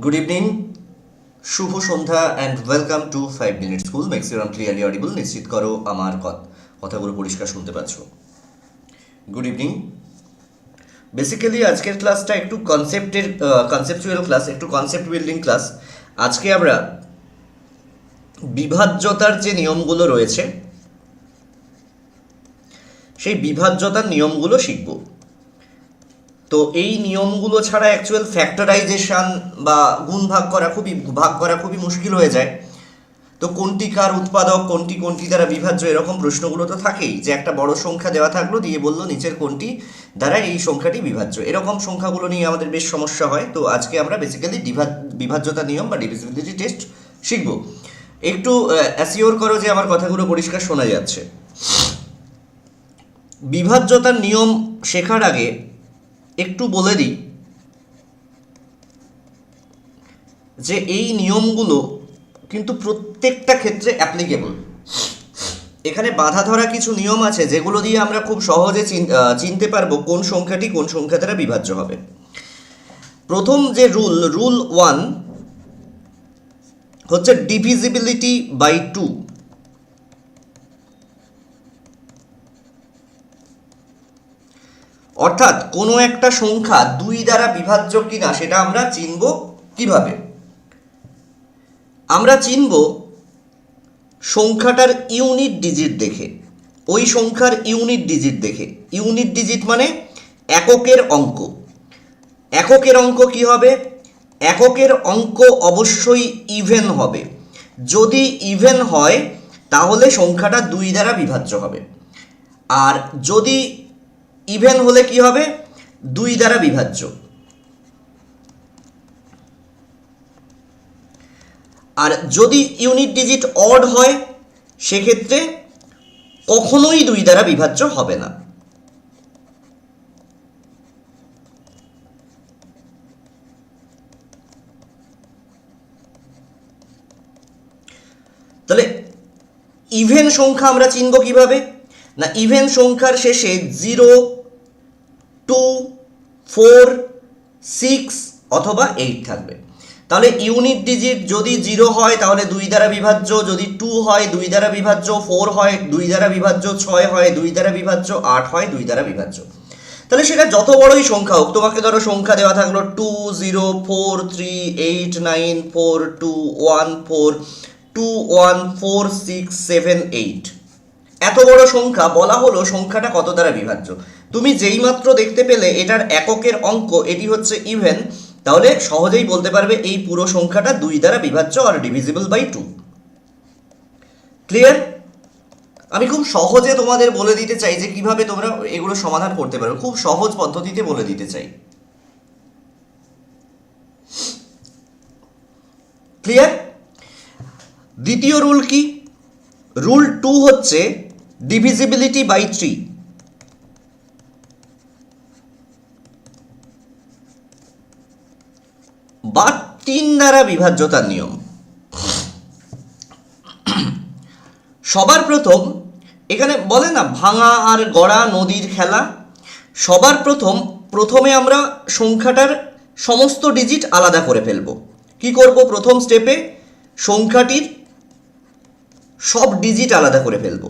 Good evening শুভ সন্ধ্যা and welcome to five minute school maximum clearly audible নিশ্চিত করো আমার কথ- কথাগুলো পরিষ্কার শুনতে পাচ্ছ। গুড ইভিনিং বেসিক্যালি আজকের ক্লাসটা একটু কনসেপ্টের কনসেপচুয়াল ক্লাস একটু কনসেপ্ট বিল্ডিং ক্লাস আজকে আমরা বিভাজ্যতার যে নিয়মগুলো রয়েছে, সেই বিভাজ্যতার নিয়মগুলো শিখব। তো এই নিয়মগুলো ছাড়া অ্যাকচুয়াল ফ্যাক্টরাইজেশন বা গুণ ভাগ করা খুবই, ভাগ করা খুবই মুশকিল হয়ে যায়। তো কোনটি কার উৎপাদক, কোনটি কোনটি দ্বারা বিভাজ্য এরকম প্রশ্নগুলো তো থাকেই। যে একটা বড় সংখ্যা দেওয়া থাকল দিয়ে বলল নিচের কোনটি দ্বারা এই সংখ্যাটি বিভাজ্য। এরকম সংখ্যাগুলো নিয়ে আমাদের বেশ সমস্যা হয়। তো আজকে আমরা বেসিক্যালি বিভাজ্যতা নিয়ম বা ডিভিজিবিলিটি টেস্ট শিখব। একটু অ্যাসিওর করো যে আমার কথাগুলো পরিষ্কার শোনা যাচ্ছে। বিভাজ্যতার নিয়ম শেখার আগে একটু বলে দিই যে এই নিয়মগুলো কিন্তু প্রত্যেকটা ক্ষেত্রে অ্যাপ্লিকেবল এখানে বাধা ধরা কিছু নিয়ম আছে যেগুলো দিয়ে আমরা খুব সহজে চিন- চিনতে পারব কোন সংখ্যাটি কোন সংখ্যা দ্বারা বিভাজ্য হবে। প্রথম যে রুল রুল ওয়ান হচ্ছে ডিভিজিবিলিটি বাই টু অর্থাৎ কোনো একটা সংখ্যা দুই দ্বারা বিভাজ্য কিনা সেটা আমরা চিনব কীভাবে? আমরা চিনব সংখ্যাটার ইউনিট ডিজিট দেখে। ওই সংখ্যার ইউনিট ডিজিট দেখে। ইউনিট ডিজিট মানে এককের অঙ্ক। এককের অঙ্ক কি হবে? এককের অঙ্ক অবশ্যই ইভেন হবে। যদি ইভেন হয়, তাহলে সংখ্যাটা দুই দ্বারা বিভাজ্য হবে। আর যদি ইভেন হলে কি হবে? দুই দ্বারা বিভাজ্য। আর যদি ইউনিট ডিজিট অড হয়, সেক্ষেত্রে কখনোই দুই দ্বারা বিভাজ্য হবে না। তাহলে ইভেন সংখ্যা আমরা চিনব কীভাবে? না ইভেন সংখ্যার শেষে জিরো ফোর, সিক্স অথবা এইট থাকবে। তাহলে ইউনিট ডিজিট যদি জিরো হয়, তাহলে দুই দ্বারা বিভাজ্য, যদি টু হয়, দুই দ্বারা বিভাজ্য, ফোর হয়, দুই দ্বারা বিভাজ্য, ছয় হয়, দুই দ্বারা বিভাজ্য, আট হয়, দুই দ্বারা বিভাজ্য। তাহলে সেটা যত বড়ই সংখ্যা হোক, তোমাকে ধরো সংখ্যা দেওয়া থাকল two, zero, four, three, eight, nine, four, two, one, four, two, one, four, six, seven, eight. এত বড় সংখ্যা বলা হলো সংখ্যাটা কত দ্বারা বিভাজ্য? তুমি যেইমাত্র দেখতে পেলে এটার এককের অঙ্ক, এটি হচ্ছে ইভেন তাহলে সহজেই বলতে পারবে এই পুরো সংখ্যাটা দুই দ্বারা বিভাজ্য আর ডিভিজিবল বাই টু ক্লিয়ার আমি খুব সহজে তোমাদের বলে দিতে চাই যে কীভাবে তোমরা এগুলো সমাধান করতে পারো খুব সহজ পদ্ধতিতে বলে দিতে চাই। ক্লিয়ার দ্বিতীয় রুল কি? রুল টু হচ্ছে ডিভিজিবিলিটি বাই থ্রি বা তিন দ্বারা বিভাজ্যতার নিয়ম। সবার প্রথম, এখানে বলে না, ভাঙা আর গড়া নদীর খেলা। সবার প্রথম, প্রথমে আমরা সংখ্যাটার সমস্ত ডিজিট আলাদা করে ফেলব। কি করব প্রথম স্টেপে সংখ্যাটির সব ডিজিট আলাদা করে ফেলব।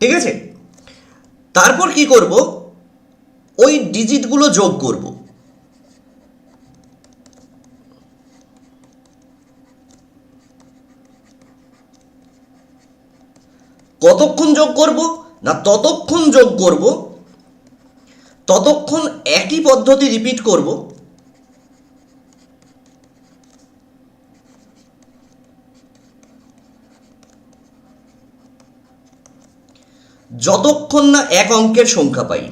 ঠিক আছে? তারপর কি করব? ওই ডিজিটগুলো যোগ করব। কতক্ষণ যোগ করব না ততক্ষণ যোগ করব? ততক্ষণ একই পদ্ধতি রিপিট করব। যতক্ষণ না এক অঙ্কের সংখ্যা পাই।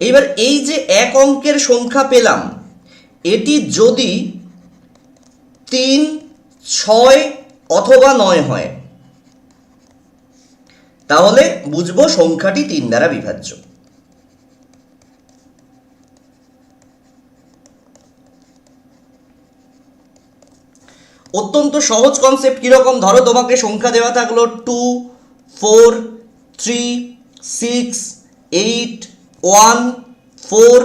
এবার এই যে এক অঙ্কের সংখ্যা পেলাম, এটি যদি তিন, ছয় অথবা নয় হয়, তাহলে বুঝব সংখ্যাটি তিন দ্বারা বিভাজ্য। অত্যন্ত সহজ কনসেপ্ট কীরকম? ধরো তোমাকে সংখ্যা দেওয়া থাকল two four three six eight one four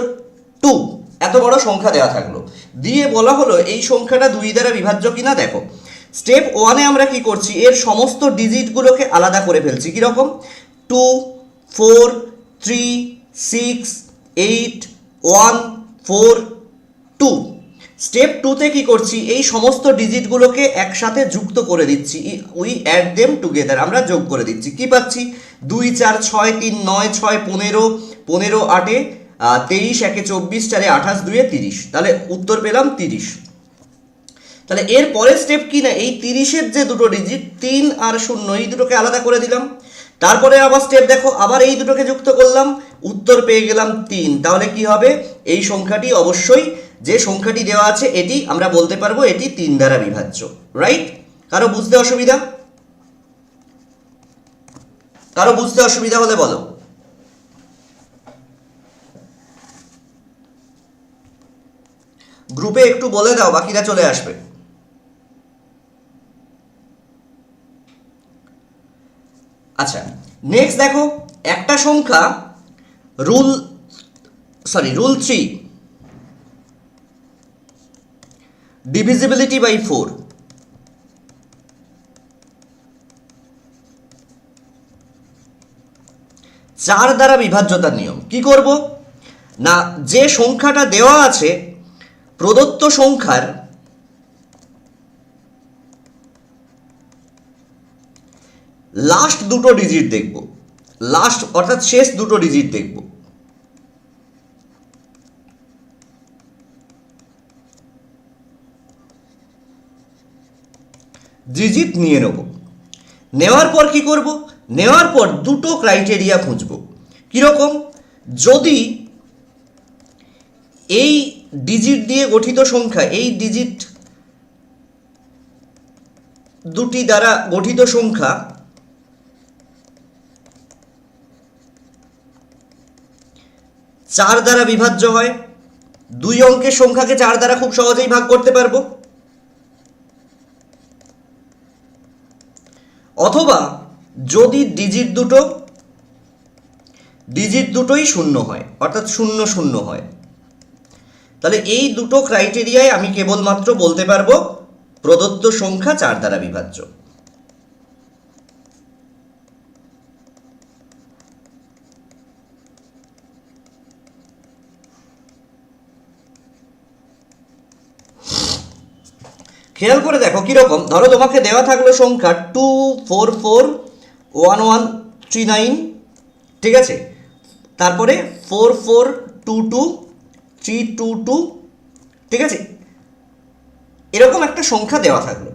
two এত বড় সংখ্যা দেওয়া থাকল। দিয়ে বলা হলো, এই সংখ্যাটা দুই দ্বারা বিভাজ্য কিনা দেখো। স্টেপ ওয়ানে আমরা কি করছি? এর সমস্ত ডিজিটগুলোকে আলাদা করে ফেলছি। কীরকম? Two four three six eight one four two step টুতে কি করছি? এই সমস্ত ডিজিটগুলোকে একসাথে যুক্ত করে দিচ্ছি। উই অ্যাড দেম টুগেদার আমরা যোগ করে দিচ্ছি। কি পাচ্ছি? দুই, চার, ছয়, তিন, নয়, ছয়, পনেরো পনেরো, আটে তেইশ, একে চব্বিশ, চারে আঠাশ, দুয়ে তিরিশ। তাহলে উত্তর পেলাম তিরিশ। তাহলে এর পরের স্টেপ কি না? এই তিরিশের যে দুটো ডিজিট তিন আর শূন্য, এই দুটোকে আলাদা করে দিলাম। তারপরে আবার স্টেপ দেখো, আবার এই দুটোকে যুক্ত করলাম, উত্তর পেয়ে গেলাম তিন। তাহলে কি হবে? এই সংখ্যাটি অবশ্যই, যে সংখ্যাটি দেওয়া আছে, এটি আমরা বলতে পারব এটি তিন দ্বারা বিভাজ্য রাইট কারও বুঝতে অসুবিধা? কারও বুঝতে অসুবিধা হলে বলো। গ্রুপে একটু বলে দাও, বাকিরা চলে আসবে। আচ্ছা নেক্সট দেখো, একটা সংখ্যা rule sorry rule three divisibility by four চার দ্বারা বিভাজ্যতার নিয়ম। কি করব? না, যে সংখ্যাটা দেওয়া আছে, প্রদত্ত সংখ্যার লাস্ট দুটো ডিজিট দেখব। লাস্ট অর্থাৎ শেষ দুটো ডিজিট দেখব। ডিজিট নিয়ে নেব। নেওয়ার পর কি করব? নেওয়ার পর দুটো ক্রাইটেরিয়া খুঁজব। কীরকম? যদি এই ডিজিট দিয়ে গঠিত সংখ্যা, এই ডিজিট দুটি দ্বারা গঠিত সংখ্যা চার দ্বারা বিভাজ্য হয়। দুই অঙ্কের সংখ্যাকে চার দ্বারা খুব সহজেই ভাগ করতে পারব। অথবা যদি ডিজিট দুটো ডিজিট দুটোই শূন্য হয়, অর্থাৎ শূন্য শূন্য হয়। তাহলে এই দুটো ক্রাইটেরিয়ায় আমি কেবলমাত্র বলতে পারব প্রদত্ত সংখ্যা চার দ্বারা বিভাজ্য। খেয়াল করে দেখো কীরকম। ধরো তোমাকে দেওয়া থাকল সংখ্যা two four four one one three nine ঠিক আছে? তারপরে four four two two three two two ঠিক আছে? এরকম একটা সংখ্যা দেওয়া থাকল।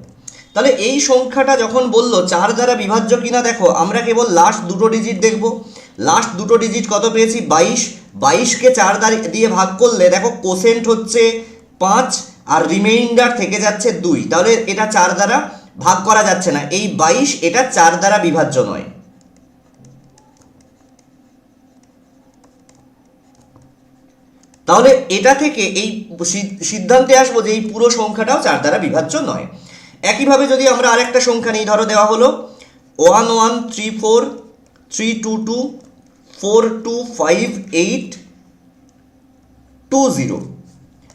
তাহলে এই সংখ্যাটা যখন বলল, চার দ্বারা বিভাজ্য কিনা দেখো, আমরা কেবল লাস্ট দুটো ডিজিট দেখব। লাস্ট দুটো ডিজিট কত পেয়েছি? বাইশ। বাইশকে চার দ্বারা দিয়ে ভাগ করলে, দেখো কোসেন্ট হচ্ছে পাঁচ আর রিমাইন্ডার থেকে যাচ্ছে দুই। তাহলে এটা চার দ্বারা ভাগ করা যাচ্ছে না। এই বাইশ এটা চার দ্বারা বিভাজ্য নয়। তাহলে এটা থেকে এই সিদ্ধান্তে আসব যে এই পুরো সংখ্যাটাও চার দ্বারা বিভাজ্য নয়। একইভাবে যদি আমরা আরেকটা সংখ্যা নিই, ধরো দেওয়া হলো one one three four three two two four two five eight two zero.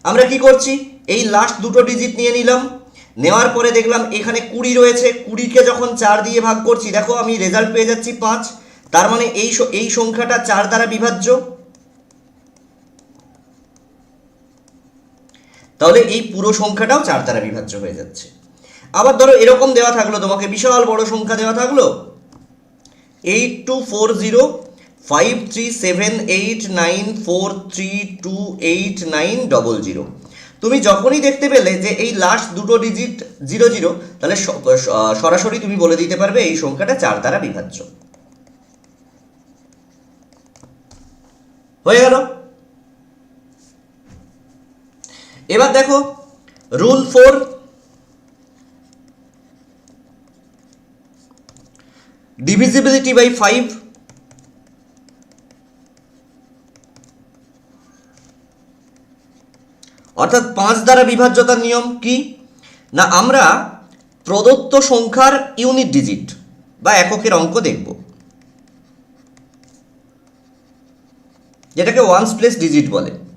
আমরা কি করছি? এই লাস্ট দুটো ডিজিট নিয়ে নিলাম। নেওয়ার পরে দেখলাম এখানে কুড়ি রয়েছে। কুড়িকে যখন চার দিয়ে ভাগ করছি, দেখো আমি রেজাল্ট পেয়ে যাচ্ছি পাঁচ। তার মানে এই এই সংখ্যাটা চার দ্বারা বিভাজ্য। তাহলে এই পুরো সংখ্যাটাও চার দ্বারা বিভাজ্য হয়ে যাচ্ছে। আবার ধরো এরকম দেওয়া থাকল, তোমাকে বিশাল বড় সংখ্যা দেওয়া থাকল। Eight two four zero five three seven eight nine four three two eight nine double zero তুমি যখনই দেখতে পেলে যে এই লাস্ট দুটো ডিজিট জিরো জিরো তাহলে সরাসরি তুমি বলে দিতে পারবে এই সংখ্যাটা চার দ্বারা বিভাজ্য। হয়ে গেল। এবার দেখো rule four divisibility by five অর্থাৎ পাঁচ দ্বারা বিভাজ্যতার নিয়ম কি? না, আমরা প্রদত্ত সংখ্যার ইউনিট ডিজিট বা এককের অঙ্ক দেখব। যেটাকে ওয়ান্স প্লেস ডিজিট বলে।